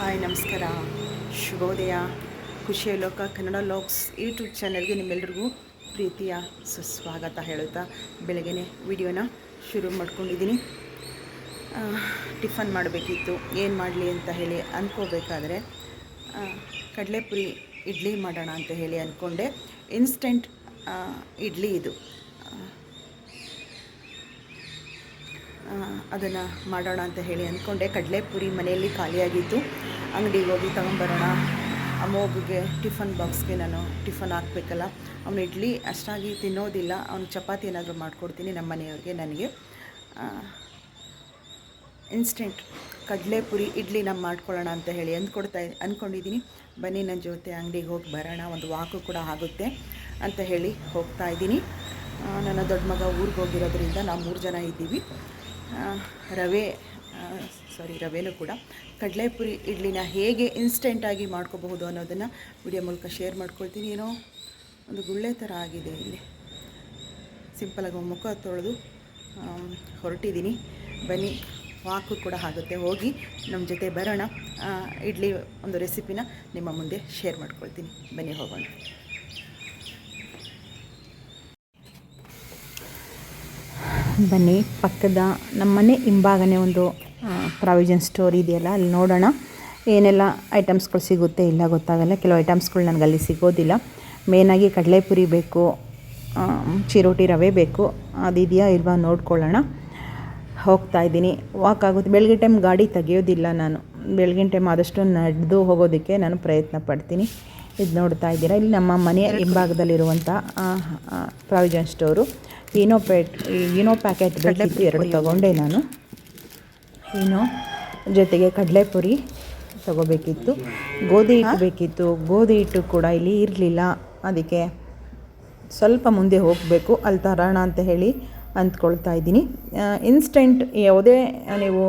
Hi, ನಮಸ್ಕಾರ. ಶುಭೋದಯ. ಖುಷಿಯ ಲೋಕ, ಕನ್ನಡ ಲಾಕ್ಸ್ ಯೂಟ್ಯೂಬ್ ಚಾನೆಲ್ಗೆ ನಿಮ್ಮೆಲ್ರಿಗೂ ಪ್ರೀತಿಯ ಸುಸ್ವಾಗತ ಹೇಳುತ್ತಾ ಬೆಳಗ್ಗೆ ವಿಡಿಯೋನ ಶುರು ಮಾಡ್ಕೊಂಡಿದ್ದೀನಿ. ಟಿಫನ್ ಮಾಡಬೇಕಿತ್ತು. ಏನು ಮಾಡಲಿ ಅಂತ ಹೇಳಿ ಅಂದ್ಕೋಬೇಕಾದ್ರೆ ಕಡಲೆಪುರಿ ಇಡ್ಲಿ ಮಾಡೋಣ ಅಂತ ಹೇಳಿ ಅಂದ್ಕೊಂಡೆ ಇನ್ಸ್ಟೆಂಟ್ ಇಡ್ಲಿ ಇದು. ಅದನ್ನು ಮಾಡೋಣ ಅಂತ ಹೇಳಿ ಅಂದ್ಕೊಂಡೆ ಕಡಲೆಪುರಿ ಮನೆಯಲ್ಲಿ ಖಾಲಿಯಾಗಿತ್ತು. ಅಂಗಡಿಗೆ ಹೋಗಿ ತಗೊಂಬರೋಣ. ಅಮ್ಮೋಗಿಗೆ ಟಿಫನ್ ಬಾಕ್ಸ್ಗೆ ನಾನು ಟಿಫನ್ ಹಾಕಬೇಕಲ್ಲ. ಅವನು ಇಡ್ಲಿ ಅಷ್ಟಾಗಿ ತಿನ್ನೋದಿಲ್ಲ. ಅವ್ನು ಚಪಾತಿ ಏನಾದರೂ ಮಾಡಿಕೊಡ್ತೀನಿ ನಮ್ಮ ಮನೆಯವ್ರಿಗೆ ನನಗೆ. ಇನ್ಸ್ಟೆಂಟ್ ಕಡಲೆಪುರಿ ಇಡ್ಲಿ ನಮ್ಮ ಮಾಡ್ಕೊಳ್ಳೋಣ ಅಂತ ಹೇಳಿ ಅಂದ್ಕೊಡ್ತಾ ಅಂದ್ಕೊಂಡಿದ್ದೀನಿ ಬನ್ನಿ ನನ್ನ ಜೊತೆ ಅಂಗಡಿಗೆ ಹೋಗಿ ಬರೋಣ. ಒಂದು ವಾಕು ಕೂಡ ಆಗುತ್ತೆ ಅಂತ ಹೇಳಿ ಹೋಗ್ತಾ ಇದ್ದೀನಿ. ನನ್ನ ದೊಡ್ಡ ಮಗ ಊರಿಗೆ ಹೋಗಿರೋದ್ರಿಂದ ನಾವು ಮೂರು ಜನ ಇದ್ದೀವಿ. ರವೆ ಸಾರಿ ರವೆನೂ ಕೂಡ. ಕಡಲೆಪುರಿ ಇಡ್ಲಿನ ಹೇಗೆ ಇನ್ಸ್ಟೆಂಟಾಗಿ ಮಾಡ್ಕೋಬಹುದು ಅನ್ನೋದನ್ನು ವಿಡಿಯೋ ಮೂಲಕ ಶೇರ್ ಮಾಡ್ಕೊಳ್ತೀನಿ. ಏನೋ ಒಂದು ಗುಳ್ಳೆ ಥರ ಆಗಿದೆ ಇಲ್ಲಿ. ಸಿಂಪಲಾಗಿ ಮುಖ ತೊಳೆದು ಹೊರಟಿದ್ದೀನಿ. ಬನ್ನಿ, ವಾಕು ಕೂಡ ಆಗುತ್ತೆ. ಹೋಗಿ ನಮ್ಮ ಜೊತೆ ಬರೋಣ. ಇಡ್ಲಿ ಒಂದು ರೆಸಿಪಿನ ನಿಮ್ಮ ಮುಂದೆ ಶೇರ್ ಮಾಡ್ಕೊಳ್ತೀನಿ. ಬನ್ನಿ ಹೋಗೋಣ. ಬನ್ನಿ ಪಕ್ಕದ ನಮ್ಮ ಮನೆ ಹಿಂಭಾಗನೇ ಒಂದು ಪ್ರಾವಿಷನ್ ಸ್ಟೋರ್ ಇದೆಯಲ್ಲ, ಅಲ್ಲಿ ನೋಡೋಣ. ಏನೆಲ್ಲ ಐಟಮ್ಸ್ಗಳು ಸಿಗುತ್ತೆ ಇಲ್ಲ ಗೊತ್ತಾಗಲ್ಲ. ಕೆಲವು ಐಟಮ್ಸ್ಗಳು ನನಗೆ ಅಲ್ಲಿ ಸಿಗೋದಿಲ್ಲ. ಮೇನಾಗಿ ಕಡಲೆಪುರಿ ಬೇಕು ಚಿರೋಟಿ ರವೆ ಬೇಕು. ಅದಿದೆಯಾ ಇಲ್ವಾ ನೋಡ್ಕೊಳ್ಳೋಣ. ಹೋಗ್ತಾ ಇದ್ದೀನಿ. ವಾಕ್ ಆಗುತ್ತೆ ಬೆಳಗ್ಗೆ ಟೈಮ್ ಗಾಡಿ ತೆಗೆಯೋದಿಲ್ಲ ನಾನು. ಬೆಳಗಿನ ಟೈಮ್ ಆದಷ್ಟು ನಡೆದು ಹೋಗೋದಕ್ಕೆ ನಾನು ಪ್ರಯತ್ನ ಪಡ್ತೀನಿ. ಇದು ನೋಡ್ತಾ ಇದ್ದೀರಾ? ಇಲ್ಲಿ ನಮ್ಮ ಮನೆಯ ಹಿಂಭಾಗದಲ್ಲಿರುವಂಥ ಪ್ರಾವಿಜನ್ ಸ್ಟೋರು ಇನೋ ಪ್ಯಾಟ್ ಇನೋ ಪ್ಯಾಕೆಟ್ ಬೇಕಿತ್ತು ಎರಡು ತಗೊಂಡೆ ನಾನು. ಇನೋ ಜೊತೆಗೆ ಕಡಲೆಪುರಿ ತಗೋಬೇಕಿತ್ತು. ಗೋಧಿ ಹಿಟ್ಟು ಬೇಕಿತ್ತು. ಗೋಧಿ ಹಿಟ್ಟು ಕೂಡ ಇಲ್ಲಿ ಇರಲಿಲ್ಲ. ಅದಕ್ಕೆ ಸ್ವಲ್ಪ ಮುಂದೆ ಹೋಗಬೇಕು. ಅಲ್ಲಿ ತರೋಣ ಅಂತ ಹೇಳಿ ಅಂದ್ಕೊಳ್ತಾ ಇದ್ದೀನಿ. ಇನ್ಸ್ಟೆಂಟ್ ಯಾವುದೇ ನೀವು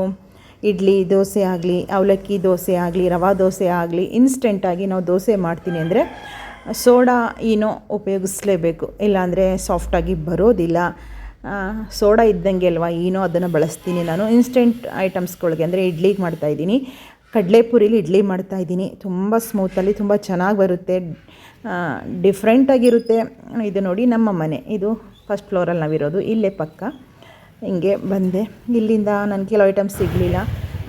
ಇಡ್ಲಿ, ದೋಸೆ ಆಗಲಿ, ಅವಲಕ್ಕಿ ದೋಸೆ ಆಗಲಿ, ರವಾ ದೋಸೆ ಆಗಲಿ ಇನ್ಸ್ಟೆಂಟಾಗಿ ನಾವು ದೋಸೆ ಮಾಡ್ತೀನಿ ಅಂದರೆ ಸೋಡಾ ಏನೋ ಉಪಯೋಗಿಸ್ಲೇಬೇಕು. ಇಲ್ಲಾಂದರೆ ಸಾಫ್ಟಾಗಿ ಬರೋದಿಲ್ಲ. ಸೋಡಾ ಇದ್ದಂಗೆ ಅಲ್ವಾ, ಏನೋ ಅದನ್ನು ಬಳಸ್ತೀನಿ ನಾನು. ಇನ್ಸ್ಟೆಂಟ್ ಐಟಮ್ಸ್ಗಳಿಗೆ ಅಂದರೆ ಇಡ್ಲಿಗೆ ಮಾಡ್ತಾಯಿದ್ದೀನಿ ಕಡಲೆಪುರಿಲಿ ಇಡ್ಲಿ ಮಾಡ್ತಾಯಿದ್ದೀನಿ ತುಂಬ ಸ್ಮೂತಲ್ಲಿ ತುಂಬ ಚೆನ್ನಾಗಿ ಬರುತ್ತೆ. ಡಿಫ್ರೆಂಟಾಗಿರುತ್ತೆ ಇದು ನೋಡಿ ನಮ್ಮ ಮನೆ. ಇದು ಫಸ್ಟ್ ಫ್ಲೋರಲ್ಲಿ ನಾವಿರೋದು. ಇಲ್ಲೇ ಪಕ್ಕ. ಹಿಂಗೆ ಬಂದೆ. ಇಲ್ಲಿಂದ ನನಗೆ ಕೆಲವು ಐಟಮ್ಸ್ ಸಿಗಲಿಲ್ಲ.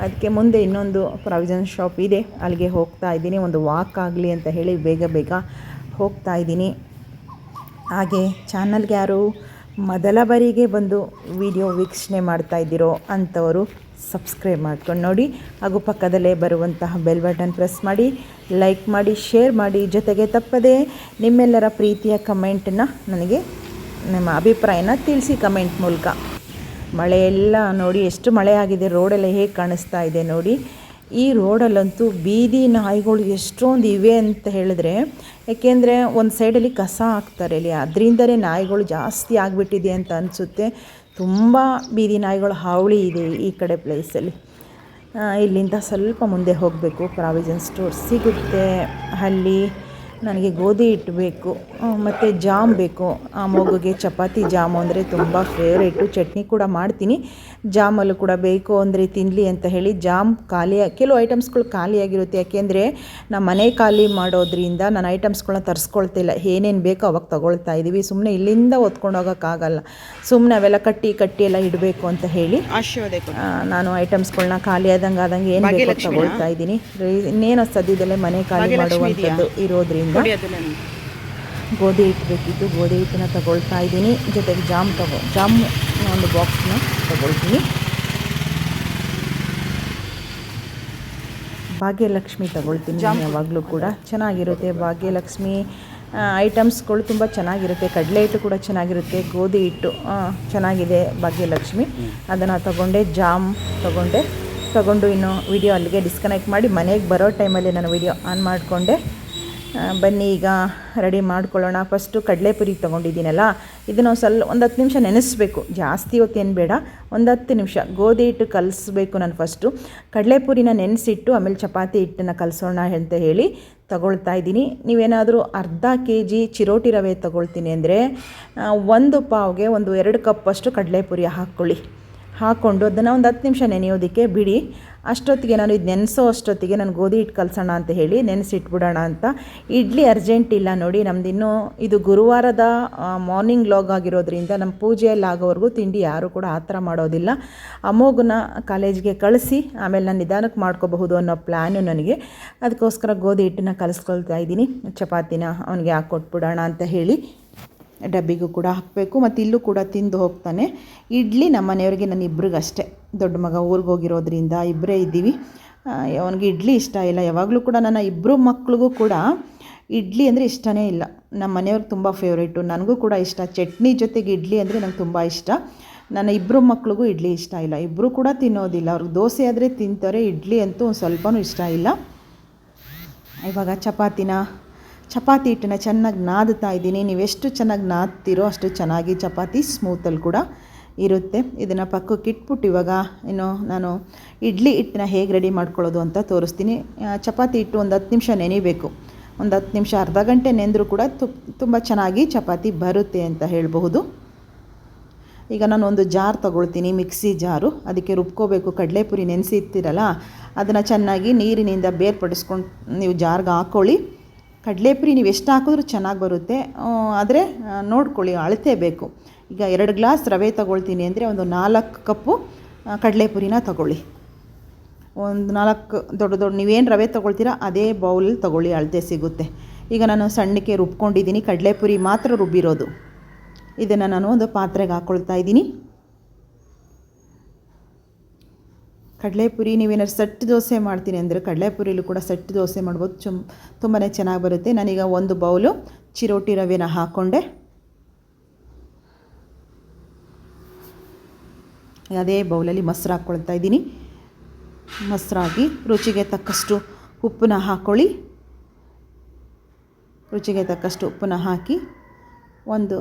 ಅದಕ್ಕೆ ಮುಂದೆ ಇನ್ನೊಂದು ಪ್ರಾವಿಷನ್ ಶಾಪ್ ಇದೆ. ಅಲ್ಲಿಗೆ ಹೋಗ್ತಾ ಇದ್ದೀನಿ. ಒಂದು ವಾಕ್ ಆಗಲಿ ಅಂತ ಹೇಳಿ ಬೇಗ ಬೇಗ ಹೋಗ್ತಾ ಇದ್ದೀನಿ. ಹಾಗೆ ಚಾನಲ್ಗೆ ಯಾರು ಮೊದಲ ಬಾರಿಗೆ ಬಂದು ವಿಡಿಯೋ ವೀಕ್ಷಣೆ ಮಾಡ್ತಾ ಇದ್ದೀರೋ ಅಂಥವರು ಸಬ್ಸ್ಕ್ರೈಬ್ ಮಾಡ್ಕೊಂಡು ನೋಡಿ. ಹಾಗೂ ಪಕ್ಕದಲ್ಲೇ ಬರುವಂತಹ ಬೆಲ್ ಬಟನ್ ಪ್ರೆಸ್ ಮಾಡಿ ಲೈಕ್ ಮಾಡಿ ಶೇರ್ ಮಾಡಿ. ಜೊತೆಗೆ ತಪ್ಪದೆ ನಿಮ್ಮೆಲ್ಲರ ಪ್ರೀತಿಯ ಕಮೆಂಟನ್ನು ನನಗೆ, ನಿಮ್ಮ ಅಭಿಪ್ರಾಯನ ತಿಳಿಸಿ ಕಮೆಂಟ್ ಮೂಲಕ. ಮಳೆ ಎಲ್ಲ ನೋಡಿ ಎಷ್ಟು ಮಳೆ ಆಗಿದೆ, ರೋಡೆಲ್ಲ ಹೇಗೆ ಕಾಣಿಸ್ತಾ ಇದೆ ನೋಡಿ. ಈ ರೋಡಲ್ಲಂತೂ ಬೀದಿ ನಾಯಿಗಳು ಎಷ್ಟೊಂದು ಇವೆ ಅಂತ ಹೇಳಿದ್ರೆ ಯಾಕೆಂದರೆ ಒಂದು ಸೈಡಲ್ಲಿ ಕಸ ಹಾಕ್ತಾರೆ ಇಲ್ಲಿ. ಅದರಿಂದಲೇ ನಾಯಿಗಳು ಜಾಸ್ತಿ ಆಗಿಬಿಟ್ಟಿದೆ ಅಂತ ಅನಿಸುತ್ತೆ. ತುಂಬ ಬೀದಿ ನಾಯಿಗಳು ಹಾವಳಿ ಇದೆ ಈ ಕಡೆ ಪ್ಲೇಸಲ್ಲಿ. ಇಲ್ಲಿಂದ ಸ್ವಲ್ಪ ಮುಂದೆ ಹೋಗಬೇಕು. ಪ್ರಾವಿಷನ್ ಸ್ಟೋರ್ ಸಿಗುತ್ತೆ ಅಲ್ಲಿ. ನನಗೆ ಗೋಧಿ ಹಿಟ್ಟು ಬೇಕು ಮತ್ತು ಜಾಮ್ ಬೇಕು. ಆ ಮಗುಗೆ ಚಪಾತಿ ಜಾಮು ಅಂದರೆ ತುಂಬ ಫೇವ್ರೇಟು ಚಟ್ನಿ ಕೂಡ ಮಾಡ್ತೀನಿ. ಜಾಮಲ್ಲೂ ಕೂಡ ಬೇಕು ಅಂದರೆ ತಿನ್ನಲಿ ಅಂತ ಹೇಳಿ ಜಾಮ್ ಖಾಲಿ ಕೆಲವು ಐಟಮ್ಸ್ಗಳು ಖಾಲಿಯಾಗಿರುತ್ತೆ ಯಾಕೆಂದರೆ ನಮ್ಮ ಮನೆ ಖಾಲಿ ಮಾಡೋದ್ರಿಂದ ನಾನು ಐಟಮ್ಸ್ಗಳನ್ನ ತರಿಸ್ಕೊಳ್ತಿಲ್ಲ ಏನೇನು ಬೇಕೋ ಅವಾಗ ತೊಗೊಳ್ತಾ ಇದ್ದೀವಿ ಸುಮ್ಮನೆ ಇಲ್ಲಿಂದ ಹೊತ್ಕೊಂಡು ಹೋಗೋಕ್ಕಾಗಲ್ಲ ಸುಮ್ಮನೆ ಅವೆಲ್ಲ ಕಟ್ಟಿ ಕಟ್ಟಿ ಎಲ್ಲ ಇಡಬೇಕು ಅಂತ ಹೇಳಿ ನಾನು ಐಟಮ್ಸ್ಗಳನ್ನ ಖಾಲಿ ಆದಂಗೆ ಆದಂಗೆ ಏನು ಬೇಕೋ ತೊಗೊಳ್ತಾ ಇದ್ದೀನಿ ಇನ್ನೇನು ಸದ್ಯದಲ್ಲೇ ಮನೆ ಖಾಲಿ ಮಾಡುವಂಥದ್ದು ಇರೋದ್ರಿಂದ ಗೋಧಿ ಹಿಟ್ಟು ಬೇಕಿತ್ತು ಗೋಧಿ ಹಿಟ್ಟನ್ನ ತಗೊಳ್ತಾ ಇದ್ದೀನಿ. ಜೊತೆಗೆ ಜಾಮ್ ತಗೋ ಜಾಮ್ ಒಂದು ಬಾಕ್ಸ್ನ ತಗೊಳ್ತೀನಿ. ಭಾಗ್ಯಲಕ್ಷ್ಮಿ ತಗೊಳ್ತೀನಿ ಯಾವಾಗಲೂ ಕೂಡ. ಚೆನ್ನಾಗಿರುತ್ತೆ ಭಾಗ್ಯಲಕ್ಷ್ಮಿ. ಐಟಮ್ಸ್ಗಳು ತುಂಬ ಚೆನ್ನಾಗಿರುತ್ತೆ. ಕಡಲೆ ಹಿಟ್ಟು ಕೂಡ ಚೆನ್ನಾಗಿರುತ್ತೆ. ಗೋಧಿ ಹಿಟ್ಟು ಚೆನ್ನಾಗಿದೆ ಭಾಗ್ಯಲಕ್ಷ್ಮಿ. ಅದನ್ನು ತಗೊಂಡೆ ಜಾಮ್ ತಗೊಂಡೆ. ತಗೊಂಡು ಇನ್ನು ವಿಡಿಯೋ ಅಲ್ಲಿಗೆ ಡಿಸ್ಕನೆಕ್ಟ್ ಮಾಡಿ ಮನೆಗೆ ಬರೋ ಟೈಮಲ್ಲಿ ನಾನು ವಿಡಿಯೋ ಆನ್ ಮಾಡಿಕೊಂಡೆ. ಬನ್ನಿ ಈಗ ರೆಡಿ ಮಾಡ್ಕೊಳ್ಳೋಣ. ಫಸ್ಟು ಕಡಲೆಪುರಿ ತೊಗೊಂಡಿದ್ದೀನಲ್ಲ, ಇದನ್ನು ಸ್ವಲ್ಪ, ಒಂದು ಹತ್ತು ನಿಮಿಷ ನೆನೆಸ್ಬೇಕು. ಜಾಸ್ತಿ ಹೊತ್ತೇನು ಬೇಡ, ಒಂದು ಹತ್ತು ನಿಮಿಷ. ಗೋಧಿ ಹಿಟ್ಟು ಕಲಸ್ಬೇಕು ನಾನು ಫಸ್ಟು ಕಡಲೆಪುರಿನ ನೆನೆಸಿಟ್ಟು, ಆಮೇಲೆ ಚಪಾತಿ ಹಿಟ್ಟನ್ನು ಕಲಿಸೋಣ ಅಂತ ಹೇಳಿ ತಗೊಳ್ತಾ ಇದ್ದೀನಿ. ನೀವೇನಾದರೂ ಅರ್ಧ ಕೆ ಜಿ ಚಿರೋಟಿ ರವೆ ತಗೊಳ್ತೀನಿ ಅಂದರೆ ಒಂದು ಪಾವ್ಗೆ ಒಂದು ಎರಡು ಕಪ್ಪಷ್ಟು ಕಡಲೆಪುರಿ ಹಾಕ್ಕೊಳ್ಳಿ. ಹಾಕ್ಕೊಂಡು ಅದನ್ನು ಒಂದು ಹತ್ತು ನಿಮಿಷ ನೆನೆಯೋದಕ್ಕೆ ಬಿಡಿ. ಅಷ್ಟೊತ್ತಿಗೆ ನಾನು ಇದು ನೆನೆಸೋ ಅಷ್ಟೊತ್ತಿಗೆ ನಾನು ಗೋಧಿ ಹಿಟ್ಟು ಕಲಸೋಣ ಅಂತ ಹೇಳಿ ನೆನೆಸಿಟ್ಬಿಡೋಣ ಅಂತ. ಇಡ್ಲಿ ಅರ್ಜೆಂಟ್ ಇಲ್ಲ ನೋಡಿ, ನಮ್ದು ಇನ್ನೂ ಇದು ಗುರುವಾರದ ಮಾರ್ನಿಂಗ್ ಲಾಗ್ ಆಗಿರೋದ್ರಿಂದ ನಮ್ಮ ಪೂಜೆಯಲ್ಲಿ ಆಗೋವರೆಗೂ ತಿಂಡಿ ಯಾರೂ ಕೂಡ ಆ ಥರ ಮಾಡೋದಿಲ್ಲ. ಅಮೋಘನ ಕಾಲೇಜ್ಗೆ ಕಳಿಸಿ, ಆಮೇಲೆ ನಾನು ನಿಧಾನಕ್ಕೆ ಮಾಡ್ಕೋಬಹುದು ಅನ್ನೋ ಪ್ಲ್ಯಾನು ನನಗೆ. ಅದಕ್ಕೋಸ್ಕರ ಗೋಧಿ ಹಿಟ್ಟನ್ನ ಕಲಿಸ್ಕೊಳ್ತಾ ಇದ್ದೀನಿ. ಚಪಾತಿನ ಅವನಿಗೆ ಹಾಕ್ಕೊಟ್ಬಿಡೋಣ ಅಂತ ಹೇಳಿ. ಡಬ್ಬಿಗೂ ಕೂಡ ಹಾಕಬೇಕು, ಮತ್ತು ಇಲ್ಲೂ ಕೂಡ ತಿಂದು ಹೋಗ್ತಾನೆ. ಇಡ್ಲಿ ನಮ್ಮ ಮನೆಯವ್ರಿಗೆ ನನ್ನ ಇಬ್ರಿಗಷ್ಟೇ. ದೊಡ್ಡ ಮಗ ಊರಿಗೆ ಹೋಗಿರೋದ್ರಿಂದ ಇಬ್ಬರೇ ಇದ್ದೀವಿ. ಅವನಿಗೆ ಇಡ್ಲಿ ಇಷ್ಟ ಇಲ್ಲ. ಯಾವಾಗಲೂ ಕೂಡ ನನ್ನ ಇಬ್ಬರು ಮಕ್ಳಿಗೂ ಕೂಡ ಇಡ್ಲಿ ಅಂದರೆ ಇಷ್ಟನೇ ಇಲ್ಲ. ನಮ್ಮ ಮನೆಯವ್ರಿಗೆ ತುಂಬ ಫೇವ್ರೇಟು ನನಗೂ ಕೂಡ ಇಷ್ಟ. ಚಟ್ನಿ ಜೊತೆಗೆ ಇಡ್ಲಿ ಅಂದರೆ ನಂಗೆ ತುಂಬ ಇಷ್ಟ. ನನ್ನ ಇಬ್ಬರು ಮಕ್ಳಿಗೂ ಇಡ್ಲಿ ಇಷ್ಟ ಇಲ್ಲ. ಇಬ್ಬರು ಕೂಡ ತಿನ್ನೋದಿಲ್ಲ. ಅವ್ರಿಗೆ ದೋಸೆ ಆದರೆ ತಿಂತಾರೆ. ಇಡ್ಲಿ ಅಂತೂ ಸ್ವಲ್ಪನೂ ಇಷ್ಟ ಇಲ್ಲ. ಇವಾಗ ಚಪಾತಿನ? ಚಪಾತಿ ಹಿಟ್ಟನ್ನ ಚೆನ್ನಾಗಿ ನಾದುತ್ತಾ ಇದ್ದೀನಿ. ನೀವೆಷ್ಟು ಚೆನ್ನಾಗಿ ನಾದ್ತೀರೋ ಅಷ್ಟು ಚೆನ್ನಾಗಿ ಚಪಾತಿ ಸ್ಮೂತಲ್ಲಿ ಕೂಡ ಇರುತ್ತೆ. ಇದನ್ನು ಪಕ್ಕಕ್ಕೆ ಇಟ್ಬಿಟ್ಟು ಇವಾಗ ಏನು ನಾನು ಇಡ್ಲಿ ಹಿಟ್ಟನ್ನ ಹೇಗೆ ರೆಡಿ ಮಾಡ್ಕೊಳ್ಳೋದು ಅಂತ ತೋರಿಸ್ತೀನಿ. ಚಪಾತಿ ಹಿಟ್ಟು ಒಂದು ಹತ್ತು ನಿಮಿಷ ನೆನಿಬೇಕು. ಒಂದು ಹತ್ತು ನಿಮಿಷ ಅರ್ಧ ಗಂಟೆ ನೆಂದರೂ ಕೂಡ ತುಂಬ ಚೆನ್ನಾಗಿ ಚಪಾತಿ ಬರುತ್ತೆ ಅಂತ ಹೇಳಬಹುದು. ಈಗ ನಾನು ಒಂದು ಜಾರ್ ತೊಗೊಳ್ತೀನಿ, ಮಿಕ್ಸಿ ಜಾರು. ಅದಕ್ಕೆ ರುಬ್ಕೋಬೇಕು. ಕಡಲೆಪುರಿ ನೆನೆಸಿ ಇರ್ತೀರಲ್ಲ ಅದನ್ನು ಚೆನ್ನಾಗಿ ನೀರಿನಿಂದ ಬೇರ್ಪಡಿಸ್ಕೊಂಡು ನೀವು ಜಾರ್ಗೆ ಹಾಕ್ಕೊಳ್ಳಿ ಕಡಲೆಪುರಿ ನೀವು ಎಷ್ಟು ಹಾಕಿದ್ರೂ ಚೆನ್ನಾಗಿ ಬರುತ್ತೆ. ಆದರೆ ನೋಡ್ಕೊಳ್ಳಿ, ಅಳತೆ ಬೇಕು. ಈಗ ಎರಡು ಗ್ಲಾಸ್ ರವೆ ತಗೊಳ್ತೀನಿ ಅಂದರೆ ಒಂದು ನಾಲ್ಕು ಕಪ್ಪು ಕಡಲೆಪುರಿನ ತಗೊಳ್ಳಿ. ಒಂದು ನಾಲ್ಕು ದೊಡ್ಡ ದೊಡ್ಡ, ನೀವೇನು ರವೆ ತೊಗೊಳ್ತೀರಾ ಅದೇ ಬೌಲಲ್ಲಿ ತೊಗೊಳ್ಳಿ, ಅಳತೆ ಸಿಗುತ್ತೆ. ಈಗ ನಾನು ಸಣ್ಣಕ್ಕೆ ರುಬ್ಕೊಂಡಿದ್ದೀನಿ, ಕಡಲೆಪುರಿ ಮಾತ್ರ ರುಬ್ಬಿರೋದು. ಇದನ್ನು ನಾನು ಒಂದು ಪಾತ್ರೆಗೆ ಹಾಕ್ಕೊಳ್ತಾ ಇದ್ದೀನಿ. ಕಡಲೆಪುರಿ ನೀವೇನಾದ್ರು ಸೆಟ್ ದೋಸೆ ಮಾಡ್ತೀನಿ ಅಂದರೆ ಕಡಲೆಪುರಿಲೂ ಕೂಡ ಸೆಟ್ ದೋಸೆ ಮಾಡ್ಬೋದು. ಚುಮ್ ತುಂಬಾ ಚೆನ್ನಾಗಿ ಬರುತ್ತೆ. ನಾನೀಗ ಒಂದು ಬೌಲು ಚಿರೋಟಿ ರವೆನ ಹಾಕ್ಕೊಂಡೆ ಅದೇ ಬೌಲಲ್ಲಿ ಮೊಸರು ಹಾಕ್ಕೊಳ್ತಾ ಇದ್ದೀನಿ. ಮೊಸರಾಗಿ ರುಚಿಗೆ ತಕ್ಕಷ್ಟು ಉಪ್ಪನ್ನ ಹಾಕ್ಕೊಳ್ಳಿ ರುಚಿಗೆ ತಕ್ಕಷ್ಟು ಉಪ್ಪನ್ನ ಹಾಕಿ ಒಂದು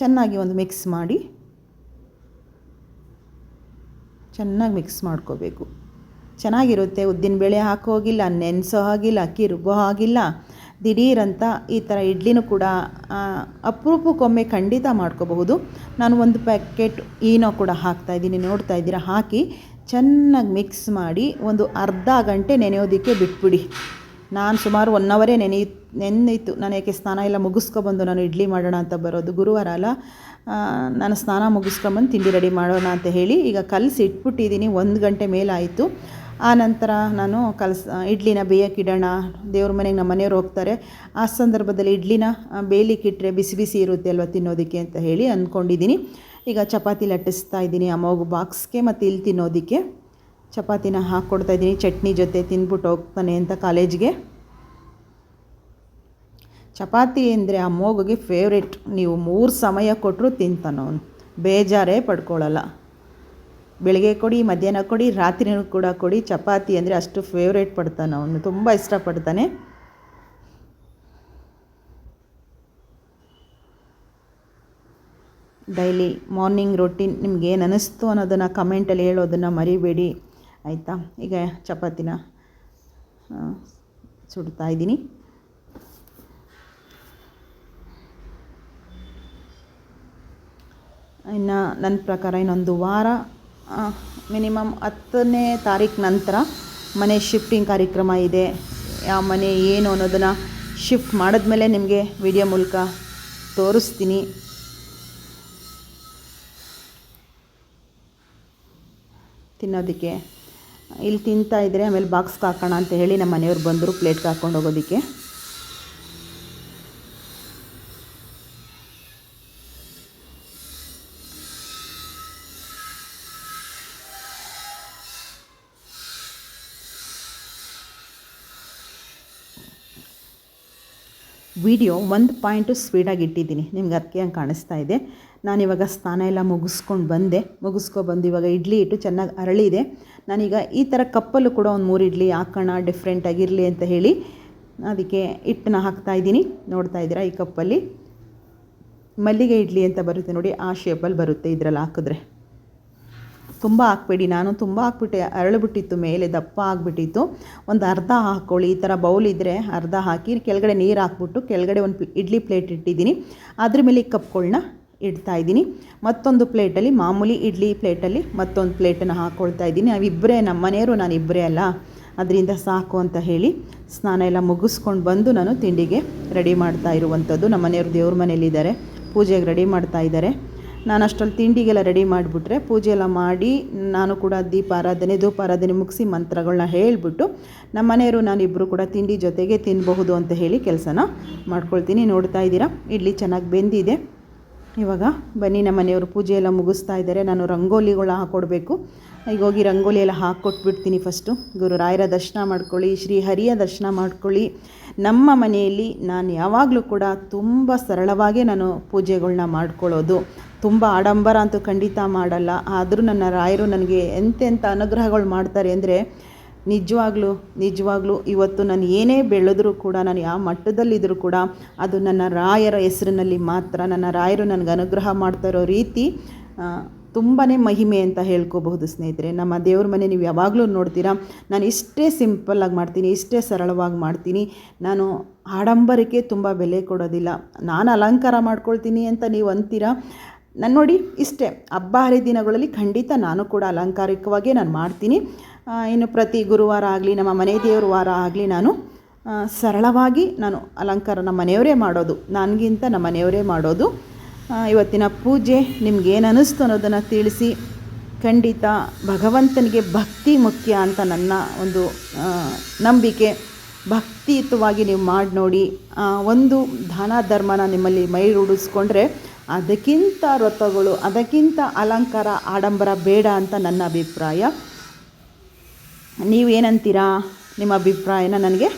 ಚೆನ್ನಾಗಿ ಒಂದು ಮಿಕ್ಸ್ ಮಾಡಿ. ಚೆನ್ನಾಗಿ ಮಿಕ್ಸ್ ಮಾಡ್ಕೋಬೇಕು. ಚೆನ್ನಾಗಿರುತ್ತೆ, ಉದ್ದಿನ ಉದ್ದಿನಬೇಳೆ ಹಾಕೋಗಿಲ್ಲ ನೆನೆಸೋ ಹಾಗಿಲ್ಲ ಅಕ್ಕಿ ರುಬ್ಬೋ ಹಾಗಿಲ್ಲ. ದಿಢೀರಂತ ಈ ಥರ ಇಡ್ಲಿನೂ ಕೂಡ ಅಪರೂಪಕ್ಕೊಮ್ಮೆ ಖಂಡಿತ ಮಾಡ್ಕೋಬಹುದು. ನಾನು ಒಂದು ಪ್ಯಾಕೆಟ್ ಈನೋ ಕೂಡ ಹಾಕ್ತಾ ಇದ್ದೀನಿ, ನೋಡ್ತಾ ಇದ್ದೀರಾ? ಹಾಕಿ ಚೆನ್ನಾಗಿ ಮಿಕ್ಸ್ ಮಾಡಿ ಒಂದು ಅರ್ಧ ಗಂಟೆ ನೆನೆಯೋದಕ್ಕೆ ಬಿಟ್ಬಿಡಿ. ನಾನು ಸುಮಾರು ಒನ್ ಅವರೇ ನೆನೆ ನೆನೆಯಿತು ನಾನು ಯಾಕೆ ಸ್ನಾನ ಎಲ್ಲ ಮುಗಿಸ್ಕೊಬಂದು ನಾನು ಇಡ್ಲಿ ಮಾಡೋಣ ಅಂತ ಬರೋದು. ಗುರುವಾರ ಅಲ್ಲ ನಾನು ಸ್ನಾನ ಮುಗಿಸ್ಕೊಂಬಂದು ತಿಂಡಿ ರೆಡಿ ಮಾಡೋಣ ಅಂತ ಹೇಳಿ ಈಗ ಕಲಸಿ ಇಟ್ಬಿಟ್ಟಿದ್ದೀನಿ. ಒಂದು ಗಂಟೆ ಮೇಲಾಯಿತು ಆ ನಂತರ ನಾನು ಕಲಸ ಇಡ್ಲಿನ ಬೇಯಕ್ಕಿಡೋಣ ದೇವ್ರ ಮನೆಗೆ ನಮ್ಮ ಮನೆಯವ್ರು ಹೋಗ್ತಾರೆ. ಆ ಸಂದರ್ಭದಲ್ಲಿ ಇಡ್ಲಿನ ಬೇಲಿಕ್ಕೆ ಬೇಯಲಿಕ್ಕಿಟ್ರೆ ಬಿಸಿ ಬಿಸಿ ಇರುತ್ತೆ ಅಲ್ವ ತಿನ್ನೋದಕ್ಕೆ ಅಂತ ಹೇಳಿ ಅಂದ್ಕೊಂಡಿದ್ದೀನಿ. ಈಗ ಚಪಾತಿ ಲಟ್ಟಿಸ್ತಾ ಇದ್ದೀನಿ ಅಮ್ಮಗು ಬಾಕ್ಸ್ಗೆ ಮತ್ತು ಇಲ್ಲಿ ತಿನ್ನೋದಕ್ಕೆ. ಚಪಾತಿನ ಹಾಕ್ಕೊಡ್ತಾ ಇದ್ದೀನಿ. ಚಟ್ನಿ ಜೊತೆ ತಿಂದ್ಬಿಟ್ಟು ಹೋಗ್ತಾನೆ ಅಂತ ಕಾಲೇಜ್ಗೆ. ಚಪಾತಿ ಅಂದರೆ ಆ ಮೋಗಿಗೆ ಫೇವ್ರೆಟ್ ನೀವು ಮೂರು ಸಮಯ ಕೊಟ್ಟರು ತಿಂತಾನೆ ಬೇಜಾರೇ ಪಡ್ಕೊಳ್ಳಲ್ಲ ಬೆಳಗ್ಗೆ ಕೊಡಿ, ಮಧ್ಯಾಹ್ನ ಕೊಡಿ, ರಾತ್ರಿನೂ ಕೂಡ ಕೊಡಿ. ಚಪಾತಿ ಅಂದರೆ ಅಷ್ಟು ಫೇವ್ರೇಟ್ ಪಡ್ತಾನೆ ಅವನು. ತುಂಬ ಇಷ್ಟಪಡ್ತಾನೆ. ಡೈಲಿ ಮಾರ್ನಿಂಗ್ ರೊಟೀನ್ ನಿಮ್ಗೆ ಏನು ಅನ್ನಿಸ್ತು ಅನ್ನೋದನ್ನು ಕಮೆಂಟಲ್ಲಿ ಹೇಳೋದನ್ನು ಮರಿಬೇಡಿ. ಆಯಿತಾ? ಈಗ ಚಪಾತಿನ ಸುಡ್ತಾ ಇದ್ದೀನಿ. ಇನ್ನು ನನ್ನ ಪ್ರಕಾರ ಇನ್ನೊಂದು ವಾರ ಮಿನಿಮಮ್ ಹತ್ತನೇ ತಾರೀಕು ನಂತರ ಮನೆ ಶಿಫ್ಟಿಂಗ್ ಕಾರ್ಯಕ್ರಮ ಇದೆ. ಯಾವ ಮನೆ ಏನು ಅನ್ನೋದನ್ನು ಶಿಫ್ಟ್ ಮಾಡಿದ್ಮೇಲೆ ನಿಮಗೆ ವಿಡಿಯೋ ಮೂಲಕ ತೋರಿಸ್ತೀನಿ. ತಿನ್ನೋದಕ್ಕೆ ಇಲ್ಲಿ ತಿಂತಾ ಇದ್ರೆ ಆಮೇಲೆ ಬಾಕ್ಸ್ಗೆ ಹಾಕೋಣ ಅಂತ ಹೇಳಿ ನಮ್ಮ ಮನೆಯವ್ರು ಬಂದರು ಪ್ಲೇಟ್ಗೆ ಹಾಕ್ಕೊಂಡು ಹೋಗೋದಕ್ಕೆ. ವಿಡಿಯೋ ಒಂದು ಪಾಯಿಂಟು ಸ್ಪೀಡಾಗಿ ಇಟ್ಟಿದ್ದೀನಿ. ನಿಮ್ಗೆ ಅದಕ್ಕೆ ಹಂಗೆ ಕಾಣಿಸ್ತಾ ಇದೆ. ನಾನಿವಾಗ ಸ್ನಾನ ಎಲ್ಲ ಮುಗಿಸ್ಕೊಂಡು ಬಂದೆ. ಮುಗಿಸ್ಕೊಬಂದು ಇವಾಗ ಇಡ್ಲಿ ಇಟ್ಟು ಚೆನ್ನಾಗಿ ಅರಳಿದೆ. ನಾನೀಗ ಈ ಥರ ಕಪ್ಪಲ್ಲೂ ಕೂಡ ಒಂದು ಮೂರು ಇಡ್ಲಿ ಹಾಕೋಣ ಡಿಫ್ರೆಂಟಾಗಿರಲಿ ಅಂತ ಹೇಳಿ ಅದಕ್ಕೆ ಹಿಟ್ಟನ್ನ ಹಾಕ್ತಾ ಇದ್ದೀನಿ. ನೋಡ್ತಾ ಇದ್ದೀರಾ ಈ ಕಪ್ಪಲ್ಲಿ? ಮಲ್ಲಿಗೆ ಇಡ್ಲಿ ಅಂತ ಬರುತ್ತೆ ನೋಡಿ, ಆ ಶೇಪಲ್ಲಿ ಬರುತ್ತೆ ಇದರಲ್ಲಿ ಹಾಕಿದ್ರೆ. ತುಂಬ ಹಾಕ್ಬೇಡಿ. ನಾನು ತುಂಬ ಹಾಕ್ಬಿಟ್ಟೆ, ಅರಳಿಬಿಟ್ಟಿತ್ತು, ಮೇಲೆ ದಪ್ಪ ಆಗಿಬಿಟ್ಟಿತ್ತು. ಒಂದು ಅರ್ಧ ಹಾಕ್ಕೊಳ್ಳಿ ಈ ಥರ ಬೌಲ್ ಇದ್ದರೆ ಅರ್ಧ ಹಾಕಿ, ಕೆಳಗಡೆ ನೀರು ಹಾಕ್ಬಿಟ್ಟು, ಕೆಳಗಡೆ ಒಂದು ಇಡ್ಲಿ ಪ್ಲೇಟ್ ಇಟ್ಟಿದ್ದೀನಿ. ಅದ್ರ ಮೇಲೆ ಕಪ್ಗಳನ್ನ ಇಡ್ತಾ ಇದ್ದೀನಿ. ಮತ್ತೊಂದು ಪ್ಲೇಟಲ್ಲಿ ಮಾಮೂಲಿ ಇಡ್ಲಿ ಪ್ಲೇಟಲ್ಲಿ ಮತ್ತೊಂದು ಪ್ಲೇಟನ್ನು ಹಾಕ್ಕೊಳ್ತಾ ಇದ್ದೀನಿ. ನಾವಿಬ್ಬರೇ ನಮ್ಮ ಮನೆಯವರು ನಾನು ಇಬ್ಬರೇ ಅಲ್ಲ. ಅದರಿಂದ ಸಾಕು ಅಂತ ಹೇಳಿ ಸ್ನಾನ ಎಲ್ಲ ಮುಗಿಸ್ಕೊಂಡು ಬಂದು ನಾನು ತಿಂಡಿಗೆ ರೆಡಿ ಮಾಡ್ತಾ ಇರುವಂಥದ್ದು. ನಮ್ಮ ಮನೆಯವರು ದೇವ್ರ ಮನೇಲಿದ್ದಾರೆ ಪೂಜೆಗೆ ರೆಡಿ ಮಾಡ್ತಾ ಇದ್ದಾರೆ. ನಾನು ಅಷ್ಟರಲ್ಲಿ ತಿಂಡಿಗೆಲ್ಲ ರೆಡಿ ಮಾಡಿಬಿಟ್ರೆ ಪೂಜೆ ಎಲ್ಲ ಮಾಡಿ ನಾನು ಕೂಡ ದೀಪಾರಾಧನೆ ಧೂಪಾರಾಧನೆ ಮುಗಿಸಿ ಮಂತ್ರಗಳನ್ನ ಹೇಳಿಬಿಟ್ಟು ನಮ್ಮ ಮನೆಯವರು ನಾನಿಬ್ಬರು ಕೂಡ ತಿಂಡಿ ಜೊತೆಗೆ ತಿನ್ನಬಹುದು ಅಂತ ಹೇಳಿ ಕೆಲಸನ ಮಾಡ್ಕೊಳ್ತೀನಿ. ನೋಡ್ತಾ ಇದ್ದೀರಾ? ಇಡ್ಲಿ ಚೆನ್ನಾಗಿ ಬೆಂದಿದೆ. ಇವಾಗ ಬನ್ನಿ, ನಮ್ಮ ಮನೆಯವರು ಪೂಜೆ ಎಲ್ಲ ಮುಗಿಸ್ತಾ ಇದ್ದಾರೆ. ನಾನು ರಂಗೋಲಿಗಳು ಹಾಕ್ಕೊಡ್ಬೇಕು ಈಗ ಹೋಗಿ ರಂಗೋಲಿ ಎಲ್ಲ ಹಾಕ್ಕೊಟ್ಬಿಡ್ತೀನಿ ಫಸ್ಟು ಗುರು ರಾಯರ ದರ್ಶನ ಮಾಡ್ಕೊಳ್ಳಿ, ಶ್ರೀ ಹರಿಯ ದರ್ಶನ ಮಾಡ್ಕೊಳ್ಳಿ. ನಮ್ಮ ಮನೆಯಲ್ಲಿ ನಾನು ಯಾವಾಗಲೂ ಕೂಡ ತುಂಬ ಸರಳವಾಗೇ ನಾನು ಪೂಜೆಗಳನ್ನ ಮಾಡ್ಕೊಳ್ಳೋದು. ತುಂಬ ಆಡಂಬರ ಅಂತೂ ಖಂಡಿತ ಮಾಡಲ್ಲ. ಆದರೂ ನನ್ನ ರಾಯರು ನನಗೆ ಎಂತೆಂಥ ಅನುಗ್ರಹಗಳು ಮಾಡ್ತಾರೆ ಅಂದರೆ ನಿಜವಾಗ್ಲೂ ನಿಜವಾಗ್ಲೂ ಇವತ್ತು ನಾನು ಏನೇ ಬೆಳೆದರೂ ಕೂಡ, ನಾನು ಯಾವ ಮಟ್ಟದಲ್ಲಿದ್ದರೂ ಕೂಡ ಅದು ನನ್ನ ರಾಯರ ಹೆಸರಿನಲ್ಲಿ ಮಾತ್ರ, ನನ್ನ ರಾಯರು ನನಗೆ ಅನುಗ್ರಹ ಮಾಡ್ತಾ ಇರೋ ರೀತಿ ತುಂಬಾ ಮಹಿಮೆ ಅಂತ ಹೇಳ್ಕೋಬಹುದು ಸ್ನೇಹಿತರೆ. ನಮ್ಮ ದೇವ್ರ ಮನೆ ನೀವು ಯಾವಾಗಲೂ ನೋಡ್ತೀರಾ, ನಾನು ಇಷ್ಟೇ ಸಿಂಪಲ್ಲಾಗಿ ಮಾಡ್ತೀನಿ, ಇಷ್ಟೇ ಸರಳವಾಗಿ ಮಾಡ್ತೀನಿ. ನಾನು ಆಡಂಬರಕ್ಕೆ ತುಂಬ ಬೆಲೆ ಕೊಡೋದಿಲ್ಲ. ನಾನು ಅಲಂಕಾರ ಮಾಡ್ಕೊಳ್ತೀನಿ ಅಂತ ನೀವು ಅಂತೀರಾ? ನಾನು ನೋಡಿ, ಇಷ್ಟೇ. ಹಬ್ಬ ಹರಿದಿನಗಳಲ್ಲಿ ಖಂಡಿತ ನಾನು ಕೂಡ ಅಲಂಕಾರಿಕವಾಗೇ ನಾನು ಮಾಡ್ತೀನಿ. ಇನ್ನು ಪ್ರತಿ ಗುರುವಾರ ಆಗಲಿ, ನಮ್ಮ ಮನೆ ದೇವ್ರ ವಾರ ಆಗಲಿ ನಾನು ಸರಳವಾಗಿ ನಾನು ಅಲಂಕಾರ ನಮ್ಮ ಮನೆಯವರೇ ಮಾಡೋದು. ನನಗಿಂತ ನಮ್ಮ ಮನೆಯವರೇ ಮಾಡೋದು. ಇವತ್ತಿನ ಪೂಜೆ ನಿಮ್ಗೇನು ಅನ್ನಿಸ್ತು ಅನ್ನೋದನ್ನು ತಿಳಿಸಿ, ಖಂಡಿತ ಭಗವಂತನಿಗೆ ಭಕ್ತಿ ಮುಖ್ಯ ಅಂತ ನನ್ನ ಒಂದು ನಂಬಿಕೆ. ಭಕ್ತಿಯುತವಾಗಿ ನೀವು ಮಾಡಿ ನೋಡಿ ಒಂದು ದಾನ ಧರ್ಮನ ನಿಮ್ಮಲ್ಲಿ ಮೈ ರೂಢಿಸ್ಕೊಂಡ್ರೆ ಅದಕ್ಕಿಂತ ವ್ರತಗಳು, ಅದಕ್ಕಿಂತ ಅಲಂಕಾರ, ಆಡಂಬರ ಬೇಡ ಅಂತ ನನ್ನ ಅಭಿಪ್ರಾಯ. ನೀವೇನಂತೀರಾ? ನಿಮ್ಮ ಅಭಿಪ್ರಾಯನ ನನಗೆ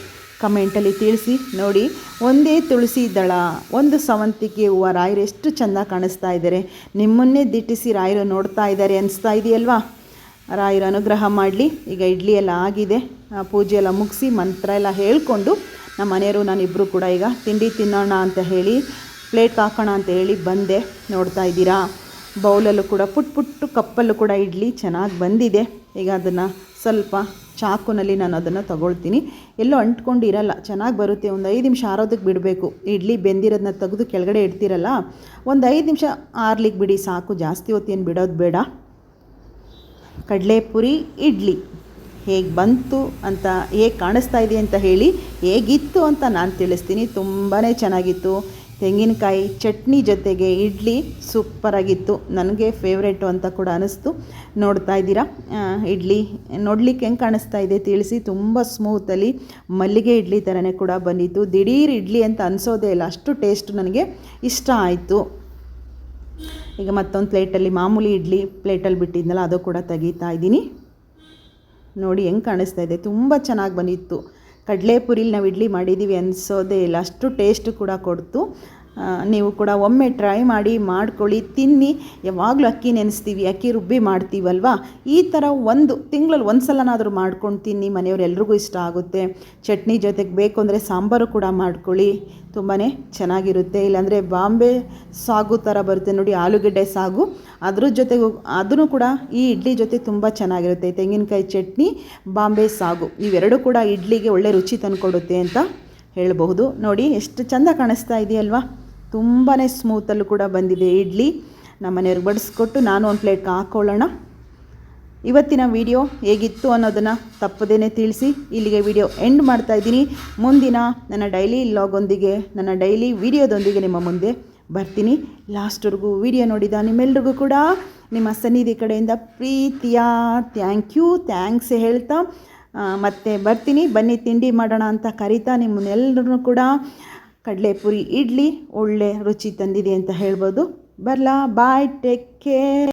ಕಮೆಂಟಲ್ಲಿ ತಿಳಿಸಿ, ನೋಡಿ, ಒಂದೇ ತುಳಸಿ ದಳ, ಒಂದು ಸವಂತಿಗೆ ಹೂವು, ರಾಯರು ಎಷ್ಟು ಚೆಂದ ಕಾಣಿಸ್ತಾ ಇದ್ದಾರೆ. ನಿಮ್ಮನ್ನೇ ದಿಟ್ಟಿಸಿ ರಾಯರು ನೋಡ್ತಾ ಇದ್ದಾರೆ ಅನಿಸ್ತಾ ಇದೆಯಲ್ವಾ? ರಾಯರು ಅನುಗ್ರಹ ಮಾಡಲಿ. ಈಗ ಇಡ್ಲಿ ಎಲ್ಲ ಆಗಿದೆ. ಪೂಜೆ ಎಲ್ಲ ಮುಗಿಸಿ ಮಂತ್ರ ಎಲ್ಲ ಹೇಳಿಕೊಂಡು ನಮ್ಮ ಮನೆಯವರು ನಾನಿಬ್ಬರು ಕೂಡ ಈಗ ತಿಂಡಿ ತಿನ್ನೋಣ ಅಂತ ಹೇಳಿ, ಪ್ಲೇಟ್ ಹಾಕೋಣ ಅಂತ ಹೇಳಿ ಬಂದೆ. ನೋಡ್ತಾ ಇದ್ದೀರಾ? ಬೌಲಲ್ಲೂ ಕೂಡ ಪುಟ್ ಪುಟ್ಟು ಕಪ್ಪಲ್ಲೂ ಕೂಡ ಇಡ್ಲಿ ಚೆನ್ನಾಗಿ ಬಂದಿದೆ. ಈಗ ಅದನ್ನು ಸ್ವಲ್ಪ ಚಾಕುನಲ್ಲಿ ನಾನು ಅದನ್ನು ತಗೊಳ್ತೀನಿ. ಎಲ್ಲೋ ಅಂಟ್ಕೊಂಡು ಇರಲ್ಲ, ಚೆನ್ನಾಗಿ ಬರುತ್ತೆ. ಒಂದು ಐದು ನಿಮಿಷ ಆರೋದಕ್ಕೆ ಬಿಡಬೇಕು. ಇಡ್ಲಿ ಬೆಂದಿರೋದನ್ನ ತೆಗೆದು ಕೆಳಗಡೆ ಇಡ್ತಿರಲ್ಲ, ಒಂದು ಐದು ನಿಮಿಷ ಆರ್ಲಿಕ್ಕೆ ಬಿಡಿ, ಸಾಕು. ಜಾಸ್ತಿ ಹೊತ್ತೇನು ಬಿಡೋದು ಬೇಡ. ಕಡಲೆಪುರಿ, ಇಡ್ಲಿ. ಹೇಗೆ ಬಂತು ಅಂತ, ಹೇಗೆ ಕಾಣಿಸ್ತಾ ಇದೆ ಅಂತ ಹೇಳಿ ಹೇಗಿತ್ತು ಅಂತ ನಾನು ತಿಳಿಸ್ತೀನಿ. ತುಂಬಾ ಚೆನ್ನಾಗಿತ್ತು. ತೆಂಗಿನಕಾಯಿ ಚಟ್ನಿ ಜೊತೆಗೆ ಇಡ್ಲಿ ಸೂಪರಾಗಿತ್ತು ನನಗೆ ಫೇವ್ರೇಟು ಅಂತ ಕೂಡ ಅನ್ನಿಸ್ತು ನೋಡ್ತಾ ಇದ್ದೀರಾ? ಇಡ್ಲಿ ನೋಡ್ಲಿಕ್ಕೆ ಹೆಂಗೆ ಕಾಣಿಸ್ತಾ ಇದೆ ತಿಳಿಸಿ. ತುಂಬ ಸ್ಮೂತಲ್ಲಿ ಮಲ್ಲಿಗೆ ಇಡ್ಲಿ ಥರನೇ ಕೂಡ ಬಂದಿತ್ತು. ದಿಢೀರ್ ಇಡ್ಲಿ ಅಂತ ಅನಿಸೋದೇ ಇಲ್ಲ. ಅಷ್ಟು ಟೇಸ್ಟ್ ನನಗೆ ಇಷ್ಟ ಆಯಿತು. ಈಗ ಮತ್ತೊಂದು ಪ್ಲೇಟಲ್ಲಿ ಮಾಮೂಲಿ ಇಡ್ಲಿ ಪ್ಲೇಟಲ್ಲಿ ಬಿಟ್ಟಿದ್ನಲ್ಲ, ಅದು ಕೂಡ ತೆಗಿತಾ ಇದ್ದೀನಿ. ನೋಡಿ ಹೆಂಗೆ ಕಾಣಿಸ್ತಾ ಇದೆ. ತುಂಬ ಚೆನ್ನಾಗಿ ಬಂದಿತ್ತು. ಕಡಲೆಪುರಿಲಿ ನಾವು ಇಡ್ಲಿ ಮಾಡಿದ್ದೀವಿ ಅನಿಸೋದೇ ಇಲ್ಲ. ಅಷ್ಟು ಟೇಸ್ಟ್ ಕೂಡ ಕೊಡ್ತು. ನೀವು ಕೂಡ ಒಮ್ಮೆ ಟ್ರೈ ಮಾಡಿ ಮಾಡ್ಕೊಳ್ಳಿ, ತಿನ್ನಿ. ಯಾವಾಗಲೂ ಅಕ್ಕಿ ನೆನೆಸ್ತೀವಿ, ಅಕ್ಕಿ ರುಬ್ಬಿ ಮಾಡ್ತೀವಲ್ವಾ? ಈ ಥರ ಒಂದು ತಿಂಗಳಲ್ಲಿ ಒಂದು ಸಲನಾದರೂ ಮಾಡ್ಕೊಂಡು ತಿನ್ನಿ, ಮನೆಯವ್ರು ಎಲ್ರಿಗೂ ಇಷ್ಟ ಆಗುತ್ತೆ. ಚಟ್ನಿ ಜೊತೆಗೆ ಬೇಕು ಅಂದರೆ ಸಾಂಬಾರು ಕೂಡ ಮಾಡ್ಕೊಳ್ಳಿ. ತುಂಬಾ ಚೆನ್ನಾಗಿರುತ್ತೆ. ಇಲ್ಲಾಂದರೆ ಬಾಂಬೆ ಸಾಗು ಥರ ಬರುತ್ತೆ ನೋಡಿ, ಆಲೂಗಡ್ಡೆ ಸಾಗು. ಅದ್ರ ಜೊತೆಗೂ ಅದನ್ನು ಕೂಡ ಈ ಇಡ್ಲಿ ಜೊತೆ ತುಂಬ ಚೆನ್ನಾಗಿರುತ್ತೆ. ತೆಂಗಿನಕಾಯಿ ಚಟ್ನಿ, ಬಾಂಬೆ ಸಾಗು. ಇವೆರಡೂ ಕೂಡ ಇಡ್ಲಿಗೆ ಒಳ್ಳೆ ರುಚಿ ತಂದುಕೊಡುತ್ತೆ ಅಂತ ಹೇಳಬಹುದು. ನೋಡಿ, ಎಷ್ಟು ಚಂದ ಕಾಣಿಸ್ತಾ ಇದೆಯಲ್ವಾ? ತುಂಬಾ ಸ್ಮೂತಲ್ಲೂ ಕೂಡ ಬಂದಿದೆ ಇಡ್ಲಿ. ನಮ್ಮ ಮನೆಯವ್ರಿಗೆ ಬಡಿಸ್ಕೊಟ್ಟು ನಾನು ಒಂದು ಪ್ಲೇಟ್ಗೆ ಹಾಕ್ಕೊಳ್ಳೋಣ ಇವತ್ತಿನ ವಿಡಿಯೋ ಹೇಗಿತ್ತು ಅನ್ನೋದನ್ನು ತಪ್ಪದೇ ತಿಳಿಸಿ. ಇಲ್ಲಿಗೆ ವಿಡಿಯೋ ಎಂಡ್ ಮಾಡ್ತಾ ಇದ್ದೀನಿ. ಮುಂದಿನ ನನ್ನ ಡೈಲಿ ಲಾಗೊಂದಿಗೆ, ನನ್ನ ಡೈಲಿ ವಿಡಿಯೋದೊಂದಿಗೆ ನಿಮ್ಮ ಮುಂದೆ ಬರ್ತೀನಿ. ಲಾಸ್ಟ್ವರೆಗೂ ವಿಡಿಯೋ ನೋಡಿದ ನಿಮ್ಮೆಲ್ರಿಗೂ ಕೂಡ ನಿಮ್ಮ ಸನ್ನಿಧಿ ಕಡೆಯಿಂದ ಪ್ರೀತಿಯ ಥ್ಯಾಂಕ್ ಯು ಥ್ಯಾಂಕ್ಸ್ ಹೇಳ್ತಾ ಮತ್ತೆ ಬರ್ತೀನಿ, ಬನ್ನಿ, ತಿಂಡಿ ಮಾಡೋಣ ಅಂತ ಕರಿತಾ ನಿಮ್ಮನ್ನೆಲ್ಲರೂ ಕೂಡ ಕಡಲೆಪುರಿ, ಇಡ್ಲಿ ಒಳ್ಳೆ ರುಚಿ ತಂದಿದೆ ಅಂತ ಹೇಳ್ಬೋದು. ಬರಲಾ, ಬಾಯ್ ಟೇಕ್ ಕೇರ್